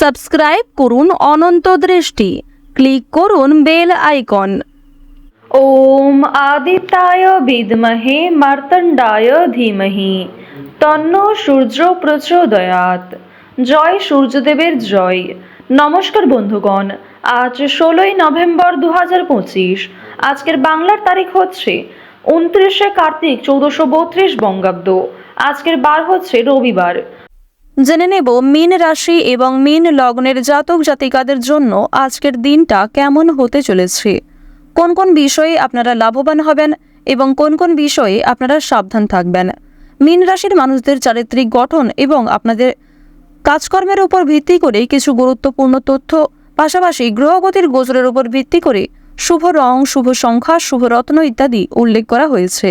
Subscribe করুন অনন্ত দৃষ্টি। Click করুন বেল আইকন। ওম আদিত্যায় বিদ্মহে মার্তণ্ডায় ধীমহি। তন্ন সূর্য প্রচোদয়াত জয় সূর্যদেবের জয়। নমস্কার বন্ধুগণ, আজ ষোলোই নভেম্বর দু হাজার পঁচিশ। আজকের বাংলার তারিখ হচ্ছে উনত্রিশে কার্তিক চৌদ্দশো বত্রিশ বঙ্গাব্দ। আজকের বার হচ্ছে রবিবার। জেনে নেব মীন রাশি এবং মীন লগ্নের জাতক জাতিকাদের জন্য আজকের দিনটা কেমন হতে চলেছে। কোন কোন বিষয়ে আপনারা লাভবান হবেন এবং কোন কোন বিষয়ে আপনারা সাবধান থাকবেন। মীন রাশির মানুষদের চারিত্রিক গঠন এবং আপনাদের কাজকর্মের উপর ভিত্তি করে কিছু গুরুত্বপূর্ণ তথ্য, পাশাপাশি গ্রহগতির গোচরের উপর ভিত্তি করে শুভ রং, শুভ সংখ্যা, শুভ রত্ন ইত্যাদি উল্লেখ করা হয়েছে।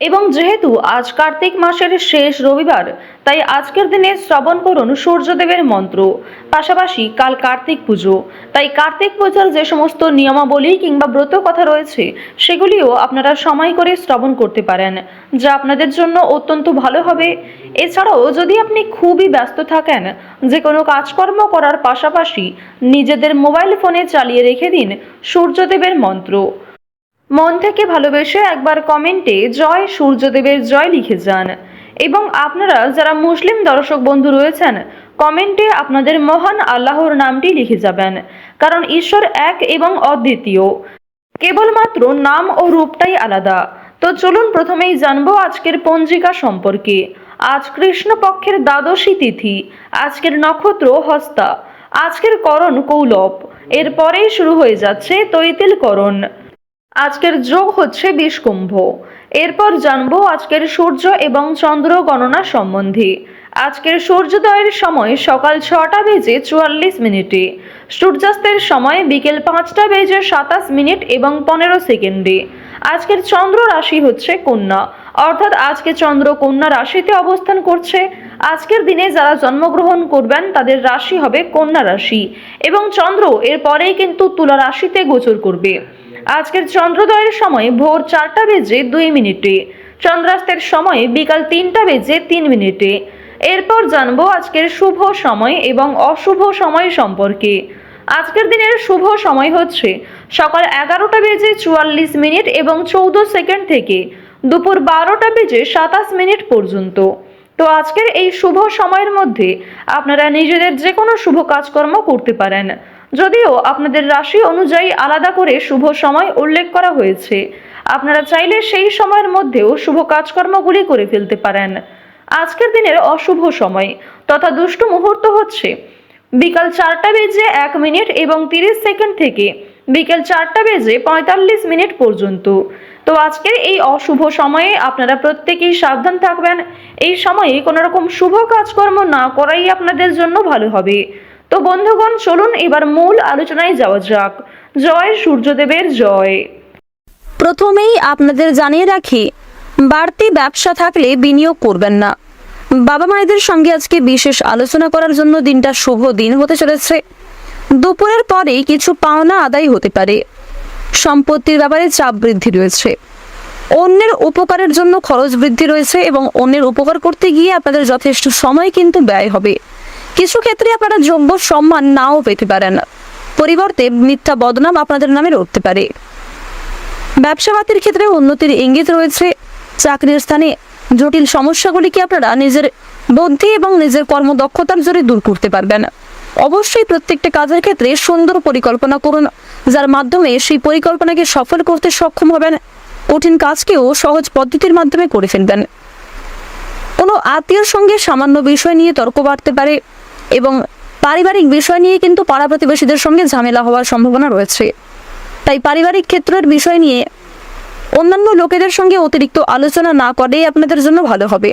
এবং যেহেতু আজ কার্তিক মাসের শেষ রবিবার, তাই আজকের দিনে শ্রবণ করুন সূর্যদেবের মন্ত্র। পাশাপাশি কাল কার্তিক পুজো। তাই কার্তিক পূজার যে সমস্ত নিয়মাবলী কিংবা ব্রত কথা রয়েছে, সেগুলিও আপনারা সময় করে শ্রবণ করতে পারেন, যা আপনাদের জন্য অত্যন্ত ভালো হবে। এছাড়াও যদি আপনি খুবই ব্যস্ত থাকেন যে কোনো কাজকর্ম করার পাশাপাশি নিজেদের মোবাইল ফোনে চালিয়ে রেখে দিন সূর্যদেবের মন্ত্র। মন থেকে ভালোবেসে একবার কমেন্টে জয় সূর্যদেবের জয় লিখে যান। এবং আপনারা যারা মুসলিম দর্শক বন্ধু রয়েছেন, কমেন্টে আপনাদের মহান আল্লাহর নামটি লিখে যাবেন। কারণ ঈশ্বর এক এবং অদ্বিতীয়। কেবলমাত্র নাম ও রূপটাই আলাদা। তো চলুন প্রথমেই জানব আজকের পঞ্জিকা সম্পর্কে। আজ কৃষ্ণপক্ষের দ্বাদশী তিথি, আজকের নক্ষত্র হস্তা, আজকের করণ কৌলব। এরপরেই শুরু হয়ে যাচ্ছে তৈতিল করণ আজকের যোগ হচ্ছে বিষকুম্ভ। এরপর জানব আজকের সূর্য এবং চন্দ্র গণনা সম্বন্ধে। আজকের সূর্যোদয়ের সময় সকাল ছটা বেজে চুয়াল্লিশ মিনিটে, সূর্যাস্তের সময় বিকেল পাঁচটা বেজে সাতাশ মিনিট এবং পনেরো সেকেন্ডে। আজকের চন্দ্র রাশি হচ্ছে কন্যা, অর্থাৎ আজকে চন্দ্র কন্যা রাশিতে অবস্থান করছে। আজকের দিনে যারা জন্মগ্রহণ করবেন, তাদের রাশি হবে কন্যা রাশি এবং চন্দ্র এর পরেই কিন্তু তুলা রাশিতে গোচর করবে। আজকের চন্দ্রোদয়ের সময় ভোর চারটা বেজে দুই মিনিটে। চন্দ্রাস্তের সময় বিকাল তিনটা বেজে তিন মিনিটে। এরপর জানব আজকের শুভ সময় এবং অশুভ সময় সম্পর্কে। আজকের দিনের শুভ সময় হচ্ছে সকাল এগারোটা বেজে চুয়াল্লিশ মিনিট এবং চৌদ্দ সেকেন্ড থেকে দুপুর বারোটা বেজে সাতাশ মিনিট পর্যন্ত। তো আজকের এই শুভ সময়ের মধ্যে আপনারা নিজেদের যে কোনো শুভ কাজকর্ম করতে পারেন। যদিও আপনাদের রাশি অনুযায়ী আলাদা করে শুভ সময় উল্লেখ করা হয়েছে। আপনারা চাইলে সেই সময়ের মধ্যেও শুভ কাজকর্মগুলি করে ফেলতে পারেন। আজকের দিনের অশুভ সময় তথা দুষ্টু মুহূর্ত হচ্ছে। বিকাল চারটা বেজে এক মিনিট এবং তিরিশ সেকেন্ড থেকে বিকেল চারটা বেজে পঁয়তাল্লিশ মিনিট পর্যন্ত। তো আজকের এই অশুভ সময়ে আপনারা প্রত্যেকেই সাবধান থাকবেন। এই সময়ে কোনো রকম শুভ কাজকর্ম না করাই আপনাদের জন্য ভালো হবে। তো বন্ধুগণ, চলুন এবার মূল আলোচনায় যাওয়া যাক। জয় সূর্যদেবের জয়। প্রথমেই আপনাদের জানিয়ে রাখি, বাড়তি ব্যবসা থাকলে বিনিয়োগ করবেন না। বাবা মায়েদের সঙ্গে আজকে বিশেষ আলোচনা করার জন্য দিনটা শুভ দিন হতে চলেছে। দুপুরের পরেই কিছু পাওনা আদায় হতে পারে। সম্পত্তির ব্যাপারে চাপ বৃদ্ধি রয়েছে। অন্যের উপকারের জন্য খরচ বৃদ্ধি রয়েছে এবং অন্যের উপকার করতে গিয়ে আপনাদের যথেষ্ট সময় কিন্তু ব্যয় হবে। কিছু ক্ষেত্রে আপনারা যোগ্য সম্মান নাও পেতে পারেন। পরিবর্তে মিথ্যা বদনাম আপনাদের নামে উঠতে পারে। ব্যবসাপাতির ক্ষেত্রে উন্নতির ইঙ্গিত রয়েছে। চাকরির স্থানে জটিল সমস্যাগুলিকে আপনারা নিজের বুদ্ধি এবং নিজের কর্মদক্ষতার জোরে দূর করতে পারবেন? অবশ্যই প্রত্যেকটা কাজের ক্ষেত্রে সুন্দর পরিকল্পনা করুন, যার মাধ্যমে সেই পরিকল্পনাকে সফল করতে সক্ষম হবেন। কঠিন কাজকেও সহজ পদ্ধতির মাধ্যমে করে ফেলবেন। কোনো আত্মীয়র সঙ্গে সামান্য বিষয় নিয়ে তর্ক বাড়তে পারে। এবং পারিবারিক বিষয় নিয়ে কিন্তু পাড়া প্রতিবেশীদের সঙ্গে ঝামেলা হওয়ার সম্ভাবনা রয়েছে। তাই পারিবারিক ক্ষেত্রের বিষয় নিয়ে অন্যান্য লোকেদের সঙ্গে অতিরিক্ত আলোচনা না করেই আপনাদের জন্য ভালো হবে।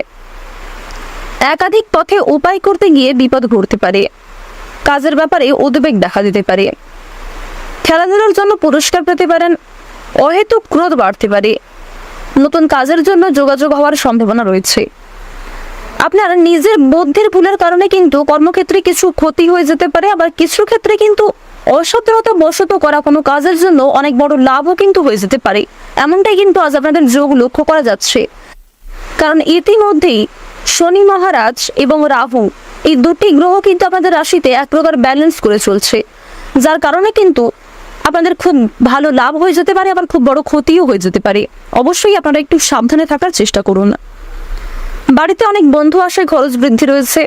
একাধিক পথে উপায় করতে গিয়ে বিপদ ঘটতে পারে। কাজের ব্যাপারে উদ্বেগ দেখা দিতে পারে। খেলাধুলার জন্য পুরস্কার পেতে পারেন, অহেতুক ক্রোধ বাড়তে পারে। নতুন কাজের জন্য যোগাযোগ হওয়ার সম্ভাবনা রয়েছে। আপনার নিজের বুদ্ধির ভুলের কারণে কিন্তু কর্মক্ষেত্রে কিছু ক্ষতি হয়ে যেতে পারে, আবার কিছু ক্ষেত্রে কিন্তু অসতর্কতা বশত করা কোনো কাজের জন্য অনেক বড় লাভও কিন্তু হয়ে যেতে পারে। এমনটাই কিন্তু আজ আপনাদের যোগ লক্ষ্য করা যাচ্ছে। কারণ ইতিমধ্যেই শনি মহারাজ এবং রাহু এই দুটি গ্রহ কিন্তু আপনাদের রাশিতে এক প্রকার ব্যালেন্স করে চলছে। যার কারণে কিন্তু আপনাদের খুব ভালো লাভ হয়ে যেতে পারে, আবার খুব বড় ক্ষতিও হয়ে যেতে পারে। অবশ্যই আপনারা একটু সাবধানে থাকার চেষ্টা করুন। বাড়িতে অনেক বন্ধু আসায় খরচ বৃদ্ধি রয়েছে।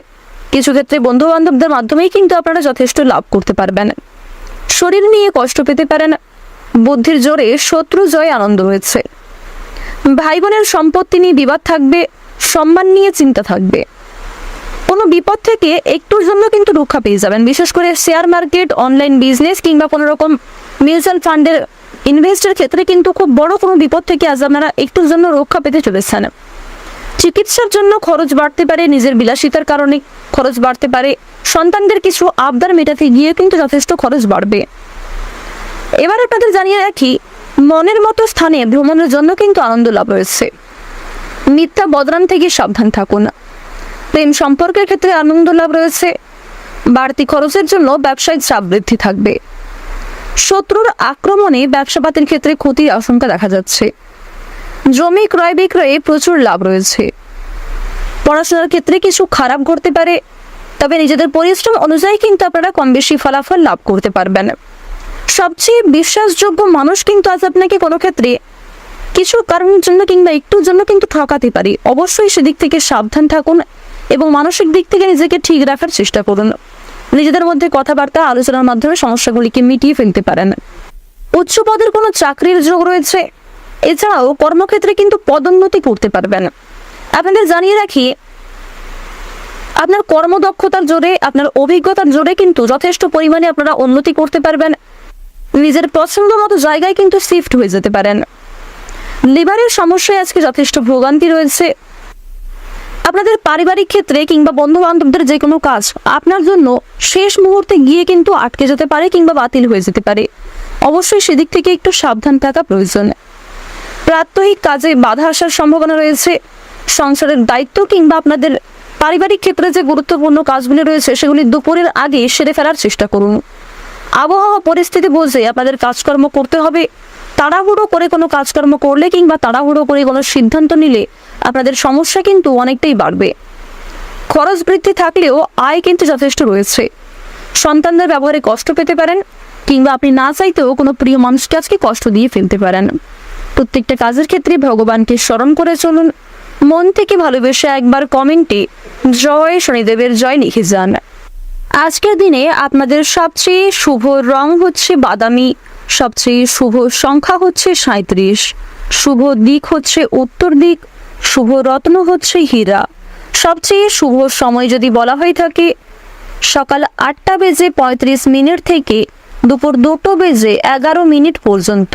কিছু ক্ষেত্রে বন্ধু বান্ধবদের মাধ্যমেই কিন্তু আপনারা যথেষ্ট লাভ করতে পারবেন। শরীর নিয়ে কষ্ট পেতে পারেন, বুদ্ধির জোরে শত্রু জয় আনন্দ রয়েছে ভাই বোনের সম্পত্তি নিয়ে বিবাদ থাকবে, সম্মান নিয়ে চিন্তা থাকবে। কোনো বিপদ থেকে একটুর জন্য কিন্তু রক্ষা পেয়ে যাবেন, বিশেষ করে শেয়ার মার্কেট, অনলাইন বিজনেস কিংবা কোনো রকম মিউচুয়াল ফান্ডের ইনভেস্টের ক্ষেত্রে কিন্তু খুব বড় কোনো বিপদ থেকে আজ আপনারা একটুর জন্য রক্ষা পেতে চলেছেন। চিকিৎসার জন্য খরচ বাড়তে পারে, নিজের বিলাসিতার কারণে খরচ বাড়তে পারে। সন্তানদের কিছু আবদার মেটাতে গিয়ে কিন্তু যথেষ্ট খরচ বাড়বে। এবার আপনাদের জানিয়ে রাখি, মনের মতো স্থানে ভ্রমণের জন্য কিন্তু আনন্দ লাভ রয়েছে মিথ্যা বদনাম থেকে সাবধান থাকুন। প্রেম সম্পর্কের ক্ষেত্রে আনন্দ লাভ রয়েছে। বাড়তি খরচের জন্য ব্যবসায়িক চাপ বৃদ্ধি থাকবে। শত্রুর আক্রমণে ব্যবসাপাতির ক্ষেত্রে ক্ষতির আশঙ্কা দেখা যাচ্ছে। জমি ক্রয় বিক্রয়ে প্রচুর লাভ রয়েছে। পড়াশোনার ক্ষেত্রে কিছু খারাপ ঘটতে পারে, তবে নিজেদের পরিশ্রম অনুযায়ী কিন্তু আপনারা কম বেশি ফলাফল লাভ করতে পারবেন। সবচেয়ে বিশ্বাসযোগ্য মানুষ কিন্তু আজ আপনাকে কোনো ক্ষেত্রে কিছু কারণের জন্য কিংবা একটুর জন্য কিন্তু ঠকাতে পারি। অবশ্যই সেদিক থেকে সাবধান থাকুন এবং মানসিক দিক থেকে নিজেকে ঠিক রাখার চেষ্টা করুন। নিজেদের মধ্যে কথাবার্তা, আলোচনার মাধ্যমে সমস্যাগুলিকে মিটিয়ে ফেলতে পারেন। উচ্চ পদের কোনো চাকরির যোগ রয়েছে। এছাড়াও কর্মক্ষেত্রে কিন্তু পদোন্নতি করতে পারবেন। আপনাদের জানিয়ে রাখি, আপনার কর্মদক্ষতার জোরে, আপনার অভিজ্ঞতার জোরে কিন্তু যথেষ্ট পরিমাণে আপনারা উন্নতি করতে পারবেন। নিজের পছন্দ মতো জায়গায় কিন্তু শিফট হয়ে যেতে পারেন। লিভারের সমস্যায় আজকে যথেষ্ট ভোগান্তি রয়েছে। আপনাদের পারিবারিক ক্ষেত্রে কিংবা বন্ধু বান্ধবদের যে কোনো কাজ আপনার জন্য শেষ মুহূর্তে গিয়ে কিন্তু আটকে যেতে পারে কিংবা বাতিল হয়ে যেতে পারে। অবশ্যই সেদিক থেকে একটু সাবধান থাকা প্রয়োজন। প্রাত্যহিক কাজে বাধা আসার সম্ভাবনা রয়েছে। সংসারের দায়িত্ব কিংবা আপনাদের পারিবারিক ক্ষেত্রে যে গুরুত্বপূর্ণ কাজগুলি রয়েছে, সেগুলি দুপুরের আগে সেরে ফেলার চেষ্টা করুন। আবহাওয়া পরিস্থিতি বুঝে আপনাদের কাজকর্ম করতে হবে। তাড়াহুড়ো করে কোনো কাজকর্ম করলে কিংবা তাড়াহুড়ো করে কোনো সিদ্ধান্ত নিলে আপনাদের সমস্যা কিন্তু অনেকটাই বাড়বে। খরচ বৃদ্ধি থাকলেও আয় কিন্তু যথেষ্ট রয়েছে। সন্তানদের ব্যবহারে কষ্ট পেতে পারেন কিংবা আপনি না চাইতেও কোনো প্রিয় মানুষকে আজকে কষ্ট দিয়ে ফেলতে পারেন। প্রত্যেকটা কাজের ক্ষেত্রে ভগবানকে স্মরণ করে চলুন। মন থেকে ভালোবেসে একবার কমেন্টে জয় শনিদেবের জয় লিখে যান। আজকের দিনে আপনাদের সবচেয়ে শুভ রং হচ্ছে বাদামি, সবচেয়ে শুভ সংখ্যা হচ্ছে সাঁত্রিশ শুভ দিক হচ্ছে উত্তর দিক, শুভ রত্ন হচ্ছে হীরা। সবচেয়ে শুভ সময় যদি বলা হয়ে থাকে, সকাল আটটা বেজে পঁয়ত্রিশ মিনিট থেকে দুপুর দুটো বেজে এগারো মিনিট পর্যন্ত।